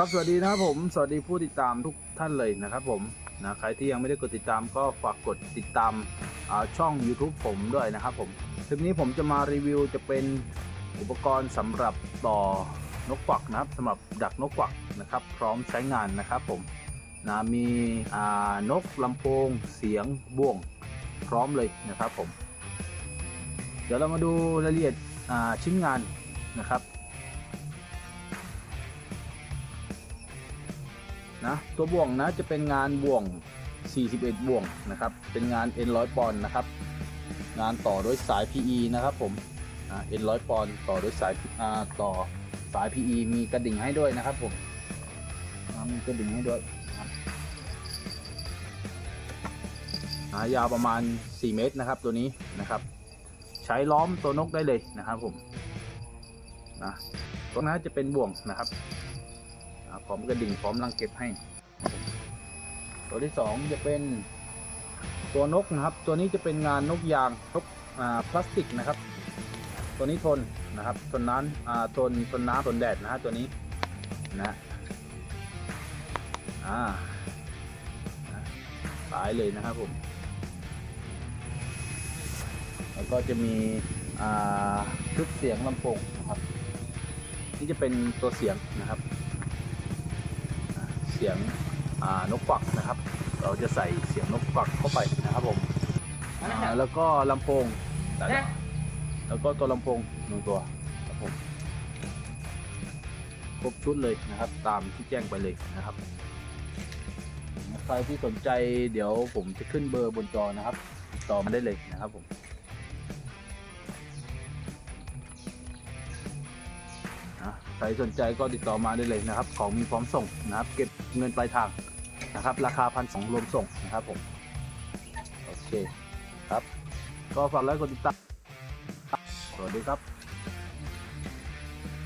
ครับสวัสดีนะครับผมสวัสดีผู้ติดตามทุกท่านเลยนะครับผมนะใครที่ยังไม่ได้กดติดตามก็ฝากกดติดตามาช่อง YouTube ผมด้วยนะครับผมคลิปนี้ผมจะมารีวิวจะเป็นอุปกรณ์สำหรับต่อนกกวักนะครับสำหรับดักนกกวักนะครับ พร้อมใช้งานนะครับผมนะมีนกลำโพงเสียงบ่วงพร้อมเลยนะครับผม เดี๋ยวเรามาดูรายละเอียดชิ้นงานนะครับ นะตัวบ่วงนะจะเป็นงานบ่วง 41 บ่วงนะครับ เป็นงาน N 100 ปอนด์นะครับ งานต่อด้วยสาย PE นะครับผมอ่า N 100ปอนด์ต่อด้วยสายต่อสาย PE มีกระดิ่งให้ด้วยนะครับผมมีกระดิ่งให้ด้วยยาวประมาณ 4 เมตรนะครับตัวนี้นะครับ ใช้ล้อมตัวนกได้เลยนะครับผมนะตัวนั้นจะเป็นบ่วงนะครับ พร้อมกระดิ่งพร้อมรังเก็บให้ ตัวที่สองจะเป็นตัวนกนะครับ ตัวนี้จะเป็นงานนกยางนกพลาสติกนะครับ ตัวนี้ทนนะครับทนน้ำทนทนน้ำทนแดดนะฮะตัวนี้นะอ่านะสายเลยนะครับผม แล้วก็จะมีชุดเสียงลำโพงนะครับ นี่จะเป็นตัวเสียงนะครับ เสียงอ่านกกวักนะครับ เราจะใส่เสียงนกกวักเข้าไปนะครับผมอ่าแล้วก็ลำโพง แล้วก็ตัวลำโพงหนึ่งตัวครับผมครบชุดเลยนะครับ ตามที่แจ้งไปเลยนะครับใครที่สนใจเดี๋ยวผมจะขึ้นเบอร์บนจอนะครับติดต่อมาได้เลยนะครับผม ใครสนใจก็ติดต่อมาได้เลยนะครับ ของมีพร้อมส่งนะครับ เก็บเงินปลายทางนะครับ ราคาพันสองรวมส่งนะครับผมโอเคครับ ก็ฝากไลค์กดติดตามสวัสดีครับ